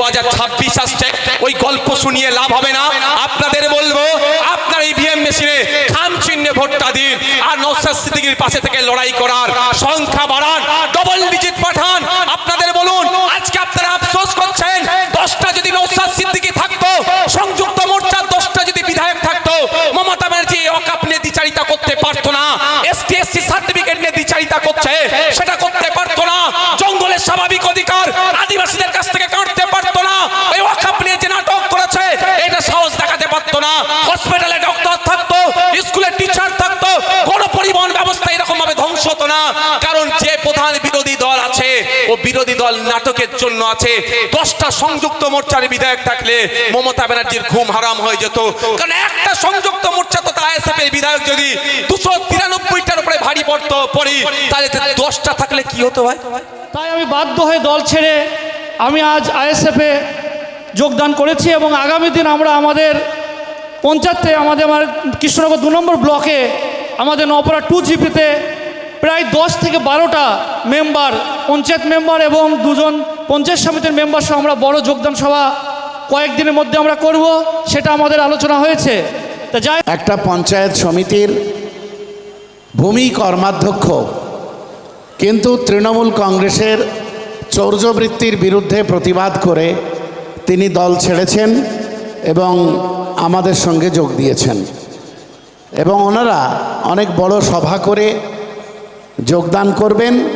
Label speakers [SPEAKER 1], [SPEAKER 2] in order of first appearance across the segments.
[SPEAKER 1] দু হাজার ছাব্বিশ আসছে। ওই গল্প শুনিয়ে লাভ হবে না। আপনাদের বলব, আপনার ইভিএম মেশিনে খাম চিহ্নে ভোটটা দিন আর নৌসাদ সিদ্দিকির পাশে থেকে লড়াই করার সংখ্যা বাড়ান ডবল ডিজিট পাঠান। আপনাদের বলুন, আজকে আপনারা আফসোস করছেন? দশটা যদি নৌসাদ সিদ্দিকি থাকতো, সংযুক্ত মোর্চার দশটা যদি বিধায়ক থাকতো, মমতা ব্যানার্জি অকাপ নিয়ে দ্বিচারিতা করতে পারতো না। এসটি, এসসি সার্টিফিকেট নিয়ে দ্বিচারিতা করছে, সেটা করতে পারতো না। জঙ্গলের স্বাভাবিক অধিকার আদিবাসীদের কাছ থেকে কাটতে পারতো না ওই অকাপ নিয়ে যে নাটক করেছে এটা সাহস দেখাতে পারতো না হসপিটালে ডক্টর থাকতো স্কুলের টিচার থাকতো কোন পরিবহন ব্যবস্থা হতো না। কারণ যে প্রধান বিরোধী দল আছে, ও বিরোধী দল নাটকের জন্য আছে। দশটা সংযুক্ত মোর্চার বিধায়ক থাকলে মমতা ব্যানার্জির ঘুম হারাম হয়ে যেত। কারণ একটা সংযুক্ত মোর্চা তো আইএসএফ এর বিধায়ক যদি দুশো তিরানব্বইটার উপরে ভারী পড়তো, পড়ি, তাহলে দশটা থাকলে কি হতো ভাই?
[SPEAKER 2] তাই আমি বাধ্য হয়ে দল ছেড়ে আমি আজ আইএসএফে যোগদান করেছি এবং আগামী দিন আমরা আমাদের পঞ্চায়েতে আমাদের আমার কৃষ্ণনগর দু নম্বর ব্লকে আমাদের নপরা টু জিপিতে প্রায় দশ থেকে বারোটা মেম্বার, পঞ্চায়েত মেম্বার এবং দুজন পঞ্চায়েত সমিতির মেম্বার সহ আমরা বড় যোগদান সভা কয়েকদিনের মধ্যে আমরা করব, সেটা আমাদের আলোচনা হয়েছে। তা যাই
[SPEAKER 3] একটা পঞ্চায়েত সমিতির ভূমি কর্মাধ্যক্ষ, কিন্তু তৃণমূল কংগ্রেসের চৌর্যবৃত্তির বিরুদ্ধে প্রতিবাদ করে তিনি দল ছেড়েছেন এবং আমাদের সঙ্গে যোগ দিয়েছেন। এবং ওনারা অনেক বড় সভা করে যোগদান করবেন।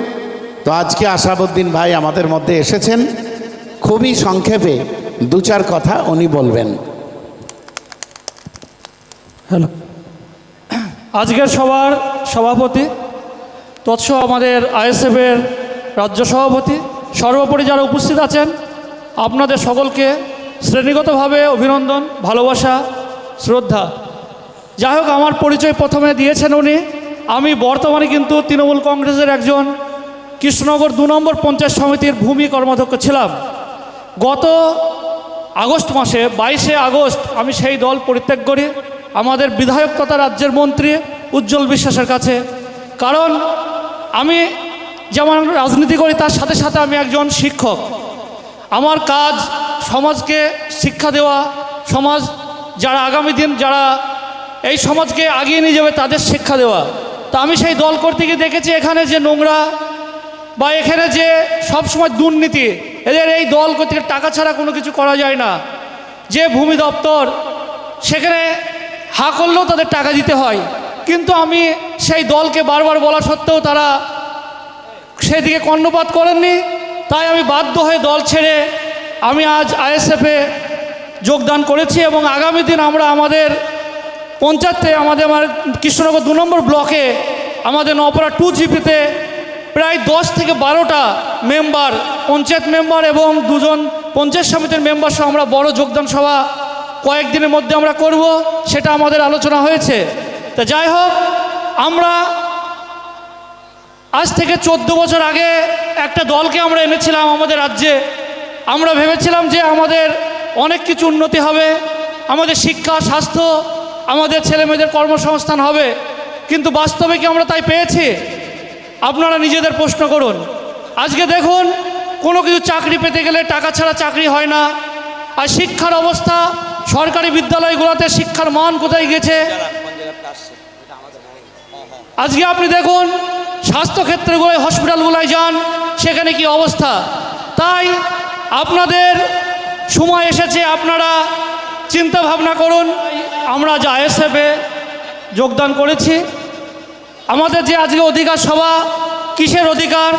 [SPEAKER 3] তো আজকে আশাবুদ্দিন ভাই আমাদের মধ্যে এসেছেন। খুবই সংক্ষেপে দু চার কথা উনি বলবেন।
[SPEAKER 2] হ্যালো। আজকের সবার সভাপতি, তৎসহ আমাদের আইএসএফের রাজ্য সভাপতি, সর্বোপরি যারা উপস্থিত আছেন, আপনাদের সকলকে শ্রেণীগতভাবে অভিনন্দন, ভালোবাসা, শ্রদ্ধা। যাই হোক, আমার পরিচয় প্রথমে দিয়েছেন উনি। আমি বর্তমানে কিন্তু তৃণমূল কংগ্রেসের একজন কৃষ্ণনগর দু নম্বর পঞ্চায়েত সমিতির ভূমি কর্মাধ্যক্ষ ছিলাম। গত আগস্ট মাসে, বাইশে আগস্ট আমি সেই দল পরিত্যাগ করি। আমাদের বিধায়ক তথা রাজ্যের মন্ত্রী উজ্জ্বল বিশ্বাসের কাছে। কারণ আমি যেমন রাজনীতি করি, তার সাথে সাথে আমি একজন শিক্ষক। আমার কাজ সমাজকে শিক্ষা দেওয়া, সমাজ যারা আগামী দিন যারা এই সমাজকে আগিয়ে নিয়ে যাবে, তাদের শিক্ষা দেওয়া। আমি সেই দল করতে গিয়ে দেখেছি এখানে যে নোংরা বা এখানে যে সবসময় দুর্নীতি। এদের এই দল কর্তৃক টাকা ছাড়া কোনো কিছু করা যায় না। যে ভূমি দপ্তর, সেখানে হা করলেও তাদের টাকা দিতে হয়। কিন্তু আমি সেই দলকে বারবার বলা সত্ত্বেও তারা সেদিকে কর্ণপাত করেননি। তাই আমি বাধ্য হয়ে দল ছেড়ে আমি আজ আইএসএফে যোগদান করেছি এবং আগামী দিন আমরা আমাদের পঞ্চায়েতে আমাদের আমার কৃষ্ণনগর দু নম্বর ব্লকে আমাদের নপরা টু জিপিতে প্রায় দশ থেকে বারোটা মেম্বার পঞ্চায়েত মেম্বার এবং দুজন পঞ্চায়েত সমিতির মেম্বার সহ আমরা বড় যোগদান সভা কয়েকদিনের মধ্যে আমরা করব, সেটা আমাদের আলোচনা হয়েছে। তা যাই হোক, আমরা আজ থেকে চোদ্দ বছর আগে একটা দলকে আমরা এনেছিলাম আমাদের রাজ্যে। আমরা ভেবেছিলাম যে আমাদের অনেক কিছু উন্নতি হবে, আমাদের শিক্ষা, স্বাস্থ্য আমাদের ছেলেমেয়েদের কর্মসংস্থান হবে, কিন্তু বাস্তবে কি আমরা তাই পেয়েছি? আপনারা নিজেদের প্রশ্ন করুন। আজকে দেখুন, কোনো কিছু চাকরি পেতে গেলে টাকা ছাড়া চাকরি হয় না। আর শিক্ষার অবস্থা, সরকারি বিদ্যালয়গুলোতে শিক্ষার মান কোথায় গেছে? আজকে আপনি দেখুন, স্বাস্থ্যক্ষেত্রগুলোয় হসপিটালগুলোয় যান, সেখানে কি অবস্থা? তাই আপনাদের সময় এসেছে, আপনারা চিন্তা ভাবনা করুন, আমরা যে আইএসএফে যোগদান করেছি। আমাদের যে আজকে অধিকার সভা, কিসের অধিকার?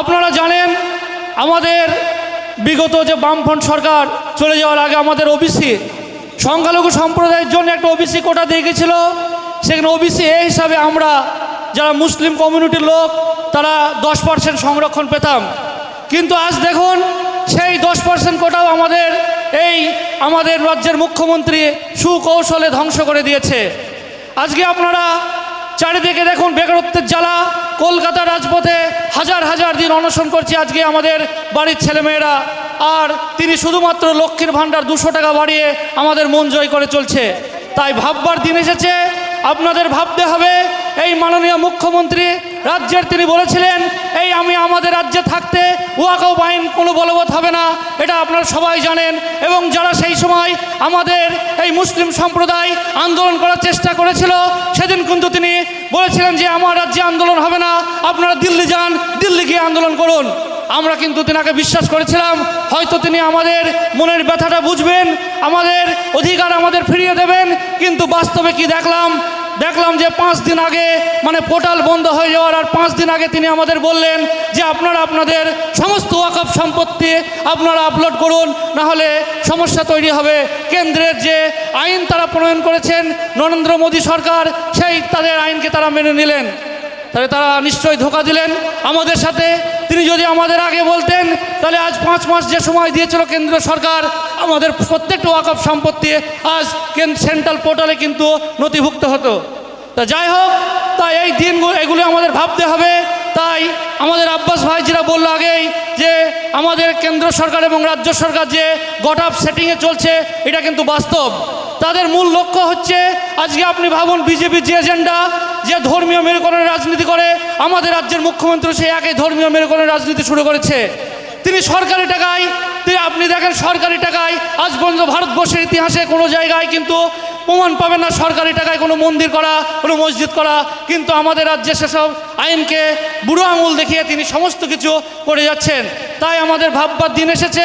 [SPEAKER 2] আপনারা জানেন, আমাদের বিগত যে বামফ্রন্ট সরকার চলে যাওয়ার আগে আমাদের ওবিসি সংখ্যালঘু সম্প্রদায়ের জন্য একটা ওবিসি কোটা দিয়ে গেছিল। সেখানে ওবিসি এ হিসাবে আমরা যারা মুসলিম কমিউনিটির লোক, তারা দশ পার্সেন্ট সংরক্ষণ পেতাম। কিন্তু আজ দেখুন, সেই দশ পার্সেন্ট কোটাও আমাদের এই আমাদের রাজ্যের মুখ্যমন্ত্রী সুকৌশলে ধ্বংস করে দিয়েছে। আজকে আপনারা চারিদিকে দেখুন বেকারত্বের জ্বালা, কলকাতা রাজপথে হাজার হাজার দিন অনশন করছে আজকে আমাদের বাড়ির ছেলেমেয়েরা। আর তিনি শুধুমাত্র লক্ষ্মীর ভাণ্ডার দুশো টাকা বাড়িয়ে আমাদের মন জয় করে চলছে। তাই ভাববার দিন এসেছে, আপনাদের ভাবতে হবে, এই মাননীয় মুখ্যমন্ত্রী, রাজ্যের তিনি বলেছিলেন এই আমি আমাদের রাজ্যে থাকতে ওয়াকফ আইন কোনো বলবৎ হবে না, এটা আপনারা সবাই জানেন। এবং যারা সেই সময় আমাদের এই মুসলিম সম্প্রদায় আন্দোলন করার চেষ্টা করেছিল, সেদিন কিন্তু তিনি বলেছিলেন যে আমার রাজ্যে আন্দোলন হবে না, আপনারা দিল্লি যান, দিল্লি গিয়ে আন্দোলন করুন। আমরা কিন্তু তিনাকে বিশ্বাস করেছিলাম, হয়তো তিনি আমাদের মনের ব্যথাটা বুঝবেন, আমাদের অধিকার আমাদের ফিরিয়ে দেবেন, কিন্তু বাস্তবে কি দেখলাম? দেখলাম যে পাঁচ দিন আগে মানে পোর্টাল বন্ধ হয়ে যাওয়ার আর পাঁচ দিন আগে তিনি আমাদের বললেন যে আপনারা আপনাদের সমস্ত ওয়াকফ সম্পত্তি আপনারা আপলোড করুন না হলে সমস্যা তৈরি হবে। কেন্দ্রের যে আইন তারা প্রণয়ন করেছেন, নরেন্দ্র মোদী সরকার, সেই তাদের আইনকে তারা মেনে নিলেন। তাহলে তারা নিশ্চয়ই ধোকা দিলেন। আমাদের সাথে তিনি যদি আমাদের আগে বলতেন, তাহলে আজ পাঁচ মাস যে সময় দিয়েছিল কেন্দ্র সরকার, আমাদের প্রত্যেকটা ওয়াকফ সম্পত্তি আজ সেন্ট্রাল পোর্টালে কিন্তু নথিভুক্ত হতো। তা যাই হোক, তা এই দিনগুলো, এগুলো আমাদের ভাবতে হবে। তাই আমাদের আব্বাস ভাই যেটা বলল আগেই যে, আমাদের কেন্দ্র সরকার এবং রাজ্য সরকার যে গট আপ সেটিংয়ে চলছে, এটা কিন্তু বাস্তব। তাদের মূল লক্ষ্য হচ্ছে, আজকে আপনি ভাবুন বিজেপির যে এজেন্ডা যে ধর্মীয় মেরুকরণের রাজনীতি করে, আমাদের রাজ্যের মুখ্যমন্ত্রী সেই একই ধর্মীয় মেরুকরণের রাজনীতি শুরু করেছে। তিনি সরকারি টাকায়, তিনি আপনি দেখেন সরকারি টাকায়, আজ পর্যন্ত ভারতবর্ষের ইতিহাসে কোনো জায়গায় কিন্তু প্রমাণ পাবেন না সরকারি টাকায় কোনো মন্দির করা, কোনো মসজিদ করা। কিন্তু আমাদের রাজ্যে সেসব আইনকে বুড়ো আঙুল দেখিয়ে তিনি সমস্ত কিছু করে যাচ্ছেন। তাই আমাদের ভাববার দিন এসেছে,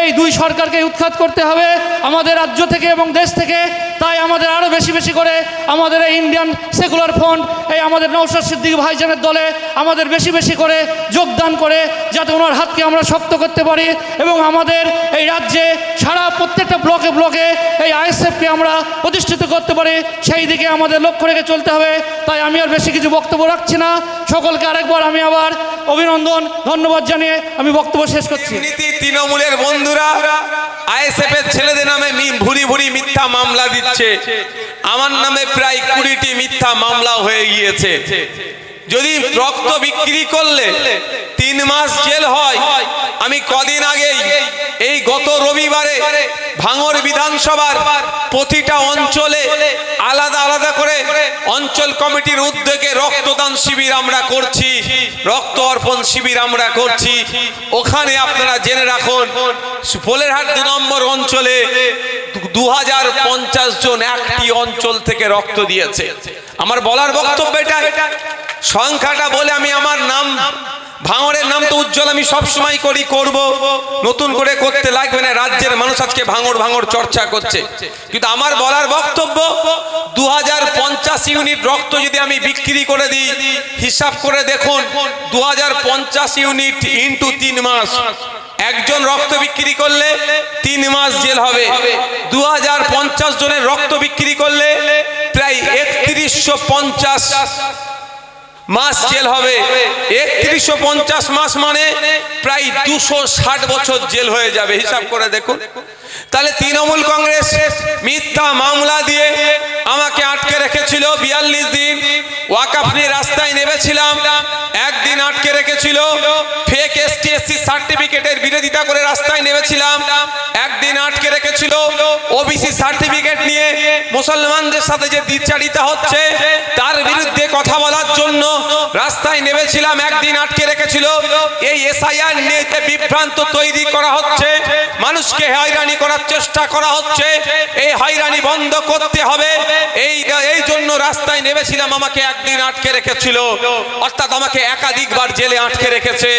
[SPEAKER 2] এই দুই সরকারকে উৎখাত করতে হবে, আমাদের রাজ্য থেকে এবং দেশ থেকে। তাই আমাদের আরও বেশি বেশি করে আমাদের এই ইন্ডিয়ান সেকুলার ফ্রন্ট এই আমাদের নৌসাদ সিদ্দিক ভাইজানের দলে আমাদের বেশি বেশি করে যোগদান করে যাতে ওনার হাতকে আমরা শক্ত করতে পারি এবং আমাদের এই রাজ্যে সারা প্রত্যেকটা ব্লকে ব্লকে এই আইএসএফকে আমরা প্রতিষ্ঠিত করতে পারি। সেই দিকে আমাদের লক্ষ্য রেখে চলতে হবে। তাই আমি আর বেশি কিছু বক্তব্য রাখছি না। সকলকে আরেকবার আমি আবার অভিনন্দন, ধন্যবাদ জানিয়ে আমি বক্তব্য শেষ করছি।
[SPEAKER 1] তৃণমূলের বন্ধুরা আইএসএফ এর ছেলেদের ভুরি ভুরি মিথ্যা মামলা দিচ্ছে। আমার নামে প্রায় কুড়িটি মিথ্যা মামলা হয়ে গিয়েছে। যদি রক্ত বিক্রি করলে তিন মাস জেল হয়, আমি কদিন আগেই, এই গত রবিবারে ভাঙর বিধানসভার প্রতিটা অঞ্চলে আলাদা আলাদা করে অঞ্চল কমিটির উদ্যোগে রক্তদান শিবির আমরা করছি, রক্ত অর্পণ শিবির আমরা করছি। ওখানে আপনারা জেনে রাখুন পোলেরহাট দু নম্বর অঞ্চলে দু হাজার পঞ্চাশ জন একটি অঞ্চল থেকে রক্ত দিয়েছে। আমার বলার বক্তব্য এটা সংখ্যাটা বলে আমি আমার নাম ভাঙড়ের নাম তো উজ্জ্বল আমি সব সময় করি, করব। নতুন করে করতে লাগবে না, রাজ্যের মানুষ আজকে ভাঙড় ভাঙড় চর্চা করছে। কিন্তু আমার বলার বক্তব্য দু হাজার পঞ্চাশ ইউনিট রক্ত যদি আমি বিক্রি করে দিই, হিসাব করে দেখুন দু হাজার পঞ্চাশ ইউনিট ইন্টু তিন মাস। একজন রক্ত বিক্রি করলে তিন মাস জেল হবে। দু হাজার পঞ্চাশ জনের রক্ত বিক্রি করলে প্রায় একত্রিশশো মাস জেল হবে। একত্রিশশো পঞ্চাশ মাস মানে প্রায় দুশো ষাট বছর জেল হয়ে যাবে। হিসাব করে দেখুন। তাহলে তৃণমূল কংগ্রেস মিথ্যা মামলা দিয়ে আমাকে আটকে রেখেছিল বিয়াল্লিশ দিন। ওয়াকাফ নিয়ে রাস্তায় নেমেছিলাম। একদিন আটকে রেখেছিল। ফেক এসটি এসসি সার্টিফিকেটের বিরোধিতা করে রাস্তায় নেমেছিলাম। একদিন আটকে রেখেছিল ওবিসি সার্টিফিকেট নিয়ে। মুসলমানদের সাথে যে দ্বিচারিতা হচ্ছে, তার বিরুদ্ধে কথা বলার জন্য রাস্তায় নেমেছিলাম, একদিন আটকে রেখেছিল। এই এসআইআর নিয়ে বিভ্রান্ত তৈরি করা হচ্ছে, মানুষকে হয়রানি করার চেষ্টা করা হচ্ছে, এই হয়রানি বন্ধ করতে হবে। এই এই জন্য রাস্তায় নেমেছিলাম, আমাকে একদিন আটকে রেখেছিল। অর্থাৎ আমাকে একাধিকবার জেলে আটকে রেখেছে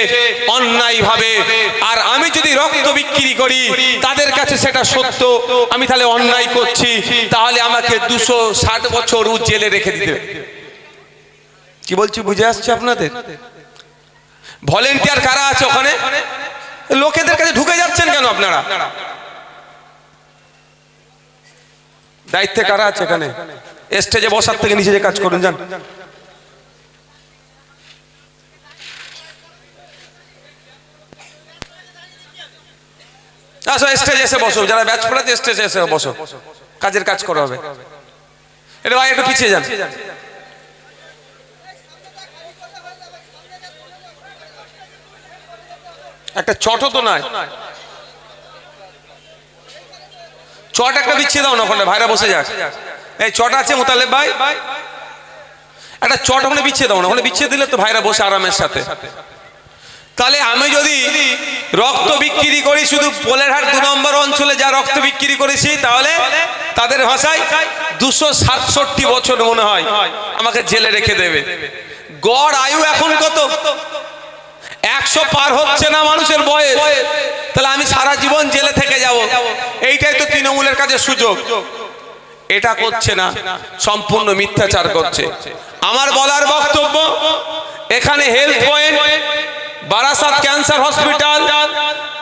[SPEAKER 1] অন্যায় ভাবে আর আমি যদি রক্ত বিক্রি করি, তাদের কাছে সেটা সত্য, আমি তাহলে অন্যায় করছি, তাহলে আমাকে দুশো ষাট বছর ও জেলে রেখে দিতে। কি বলছি বুঝে আসছে আপনাদের? ভলেন্টিয়ার কারা আছে ওখানে? লোকেদের কাছে ঢুকে যাচ্ছেন কেন আপনারা? দায়িত্বে কারা আছে এখানে? স্টেজে বসার থেকে নিচে যে কাজ করুন যান। আসো স্টেজে এসে বসো। যারা ব্যাচ পড়াচ্ছে স্টেজে এসে বসো। কাজের কাজ করা হবে। এটা ভাই একটু পিছিয়ে যান। একটা চটও তো নাই। চট একটা বিছিয়ে দাও না ওখানে, ভাইরা বসে যাক। এই চট আছে মোতালেব ভাই? একটা চট ওখানে বিছিয়ে দাও না, ওখানে বিছিয়ে দিলে তো ভাইরা বসে আরামের সাথে। তাহলে আমি যদি রক্ত বিক্রি করি, শুধু পোলেরহাট দু নম্বর অঞ্চলে যা রক্ত বিক্রি করেছি, তাহলে তাদের ভাষায় দুশো সাতষট্টি বছর মনে হয় আমাকে জেলে রেখে দেবে। গড় আয়ু এখন কত? একশো পার হচ্ছে না মানুষের বয়স। তাহলে আমি সারা জীবন জেলে থেকে যাব। এইটাই তো তৃণমূলের কাছে সুযোগ। এটা করছে না, সম্পূর্ণ মিথ্যাচার করছে। আমার বলার বক্তব্য, এখানে health point Barasat cancer hospital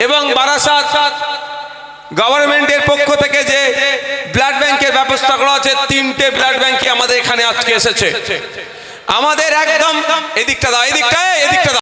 [SPEAKER 1] এবং বারাসাত গভর্নমেন্টের পক্ষ থেকে যে ব্লাড ব্যাংকের ব্যবস্থা করা হচ্ছে, তিনটে ব্লাড ব্যাংকই আমাদের এখানে আজকে এসেছে। আমাদের একদম এদিকটা দাও, এদিকটা এদিকটা